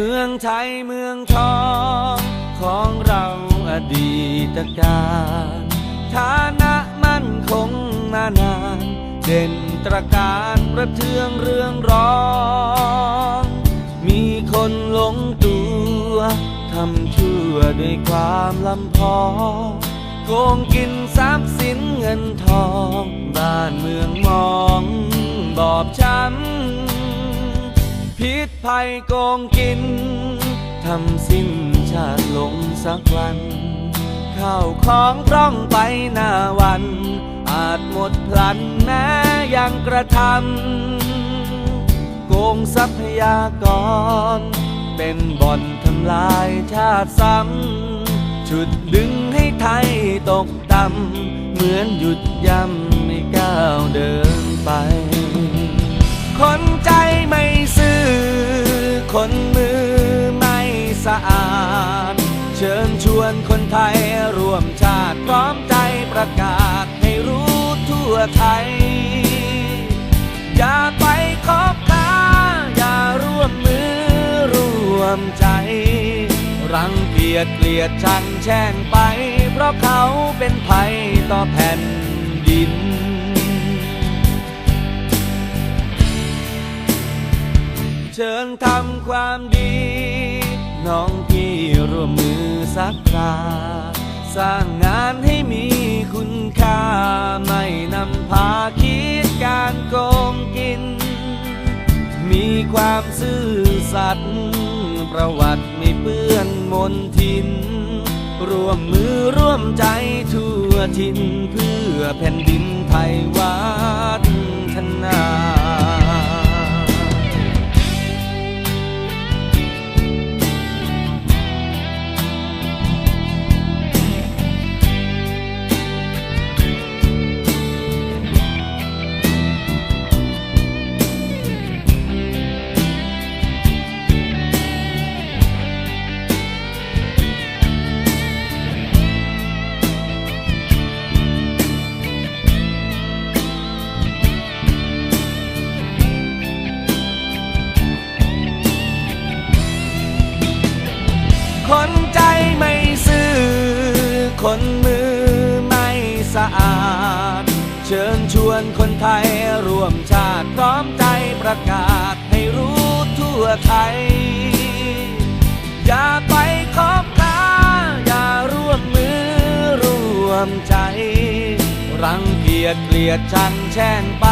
มืองไทยเมืองทองของเราอดีตการฐานะมั่นคงมานาน เด่นตระการประเทืองเรื่องร้อง มีคนหลงตัวทำชั่วด้วยความลำพองโกงกินทรัพย์สินเงินทอง บ้านเมืองมองบอบช้ำ พิษภัยโกงกิน ทำสิ้นชาติลงสักวัน ข้าวของพร่องไปหน้าวัน อาจหมดพลันแม้ยังกระทำโกงทรัพยากร เป็นบ่อนทำลายชาติซ้ำฉุดดึงให้ไทยตกต่ำเหมือนหยุดย่ำไม่ก้าวเดินไป คนใจไม่ซื่อ คนมือไม่สะอาด เชิญชวนคนไทยร่วมชาติพร้อมใจประกาศให้รู้ทั่วไทย อย่าไปคบค้าอย่าร่วมมือร่วมใจ รังเกียจเกลียดชังแช่งไป เพราะเขาเป็นภัยต่อแผ่นดิน ชิญทำความดี น้องพี่ร่วมมือสักคราสร้างงานให้มีคุณค่า ไม่นำพาคิดการโกงกิน มีความซื่อสัตย์ประวัติไม่เปื้อนมนทิน ร่วมมือร่วมใจทั่วทินเพื่อแผ่นดินไทยวัฒนา คนใจไม่ซื่อ คนมือไม่สะอาด เชิญชวนคนไทยร่วมชาติพร้อมใจประกาศให้รู้ทั่วไทย อย่าไปคบค้าอย่าร่วมมือร่วมใจ รังเกียจเกลียดชังแช่งไป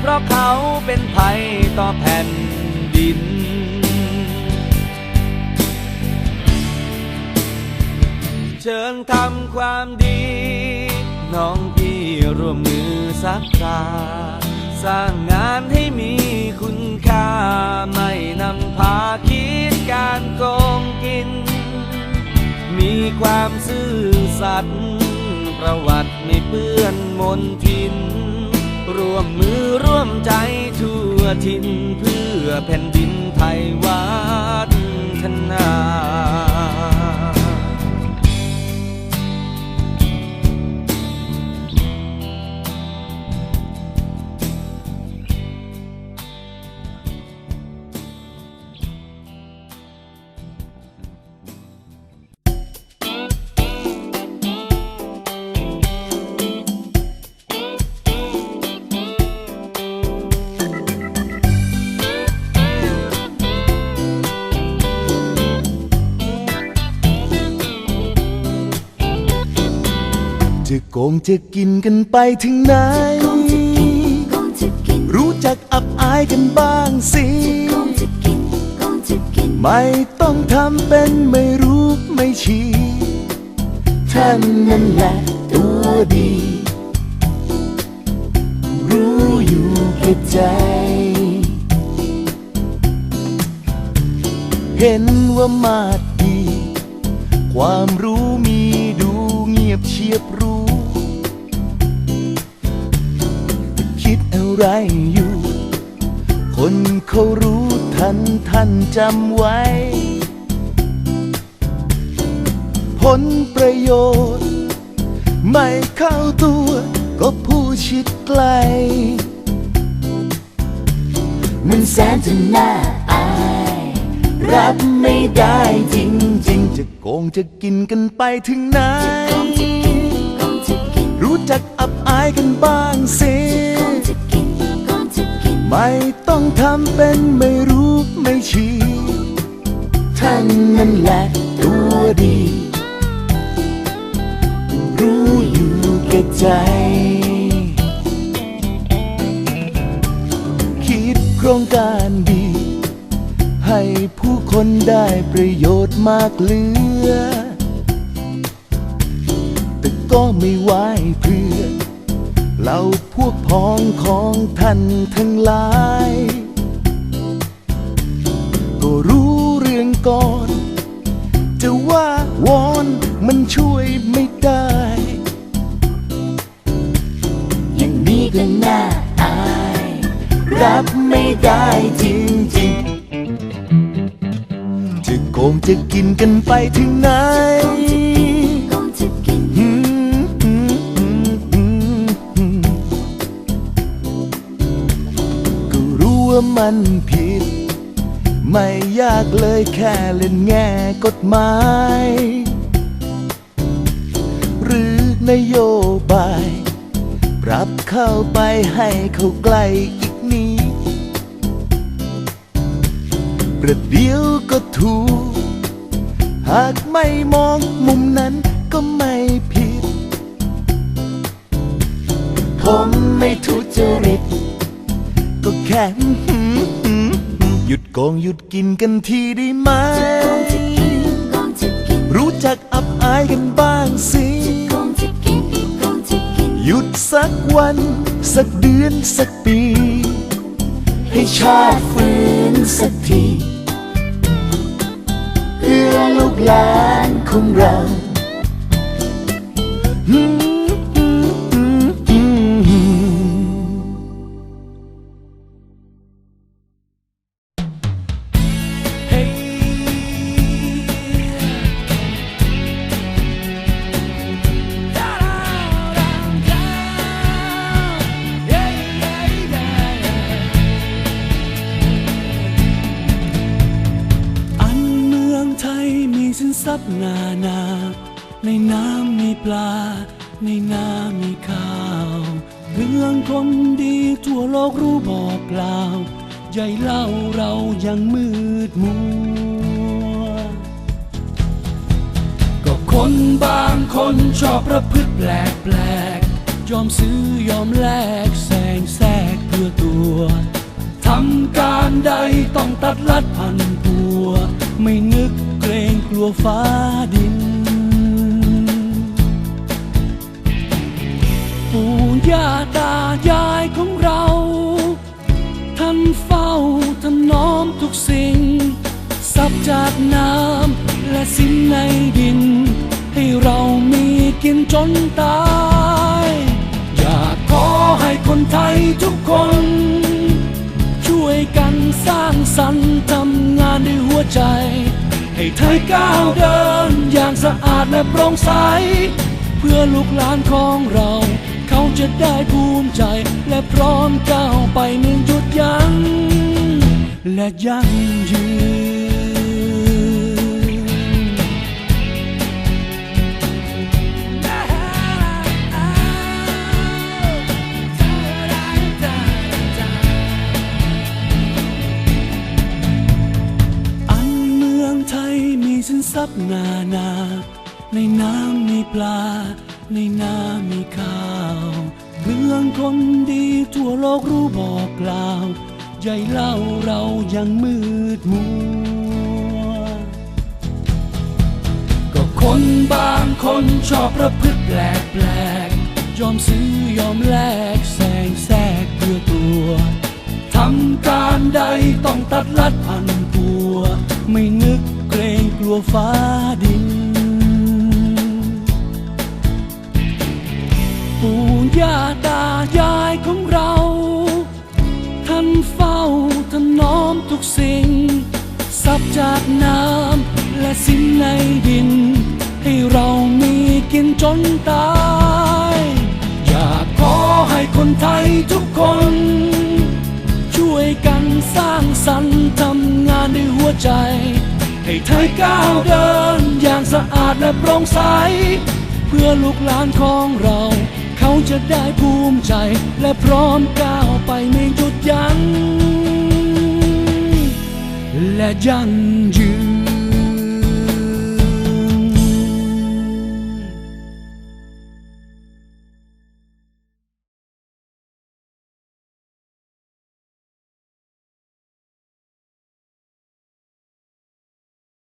เพราะเขาเป็นภัยต่อแผ่นดิน ชิญทำความดี น้องพี่ร่วมมือสักคราสร้างงานให้มีคุณค่า ไม่นำพาคิดการโกงกิน มีความซื่อสัตย์ประวัติไม่เปื้อนมนทิน ร่วมมือร่วมใจทั่วทินเพื่อแผ่นดินไทยวั กงจะกินกันไปถึงไหนคงจะกินคงจะกินรู้จักอับอายกันบ้างสิคงจะกินคงจะกินไม่ต้องทำเป็นไม่รู้ไม่ชี้ท่านนั่นแหละตัวดี รู้อยู่แก่ใจ เห็นว่ามาดดี ความรู้มีดูเงียบเชียบ ไรอยู่ คนเขารู้ทันท่านจำไว้ ผลประโยชน์ ไม่เข้าตัวก็ผู้ชิดไกล มันแสนจะน่าอาย รับไม่ได้จริงๆจะโกงจะกินกันไปถึงไหนคงจะกินคงจะกินรู้จักอับอายกันบ้างสิ ไม่ต้องทำเป็นไม่รู้ไม่ชี้ ท่านนั่นแหละตัวดี รู้อยู่แก่ใจ คิดโครงการดี ให้ผู้คนได้ประโยชน์มากเหลือ แต่ก็ไม่ไหวเพื่อ เราพวกพ้องของท่านทั้งหลาย ก็รู้เรื่องก่อน จะว่าวอนมันช่วยไม่ได้ อย่างนี้ก็น่าอาย รับไม่ได้จริงๆ จะโกงจะกินกันไปถึงไหน ว่ามันผิด ไม่ยากเลยแค่เล่นแง่กฎหมาย หรือนโยบาย ปรับเข้าไปให้เข้าใกล้อีกนิดประเดี๋ยวก็ถูก หากไม่มองมุมนั้นก็ไม่ผิด ผมไม่ทุจริต ก็แค่อื้อหือหือหยุดโกงหยุดกินกันทีได้ไหมคงจะกินคงจะกินรู้จักอับอายกันบ้างสิคงจะกินคงจะกินหยุดสักวัน สักเดือนสักปี ให้ชาติฟื้นสักที เพื่อลูกหลานของเรา ทรัพย์นานา ในน้ำมีปลา ในน้ำมีข้าว เรื่องคนดีทั่วโลกรู้บอกกล่าวใหญ่เล่าเรายังมืดมัว ก็คนบางคนชอบประพฤติแปลกแปลกๆยอมซื้อยอมแลกแซงแทรกเพื่อตัว ทำการใดต้องตัดลัดพันตัว ไม่นึกเกรงกลัวฟ้าดิน ปู่ย่าตายายของเรา ท่านเฝ้าถนอมทุกสิ่ง สับจากน้ำและสิ่งในดิน ให้เรามีกินจนตาย อยากขอให้คนไทยทุกคน ช่วยกันสร้างสรรค์ทำานด้วยหัวใจ ให้ไทยก้าวเดิน อย่างสะอาดและโปร่งใส เพื่อลูกหลานของเรา เขาจะได้ภูมิใจ และพร้อมก้าวไปหนึ่งจุดยั้งและยั่งยืน รัพนานา ในน้ำมีปลา ในน้ำมีข้าวเรื่องคนดีทั่วโลกรู้บอกกล่าวใหญ่เล่าเรายังมืดมัว ก็คนบางคนชอบประพฤติแปลกแปลกยอมซื้อยอมแลกแซงแทรกเพื่อตัวทำการใดต้องตัดลัดพันตัว ไม่นึก เกรงกลัวฟ้าดิน ปู่ย่าตายายของเรา ท่านเฝ้าถนอมทุกสิ่งสับจากน้ำและสิ่งในดิน ให้เรามีกินจนตาย อยากขอให้คนไทยทุกคน ช่วยกันสร้างสรรค์ทำงานด้วยหัวใจ ให้ไทยก้าวเดิน อย่างสะอาดและโปร่งใส เพื่อลูกหลานของเรา เขาจะได้ภูมิใจ และพร้อมก้าวไปไม่หยุดยัง้งและยั่งย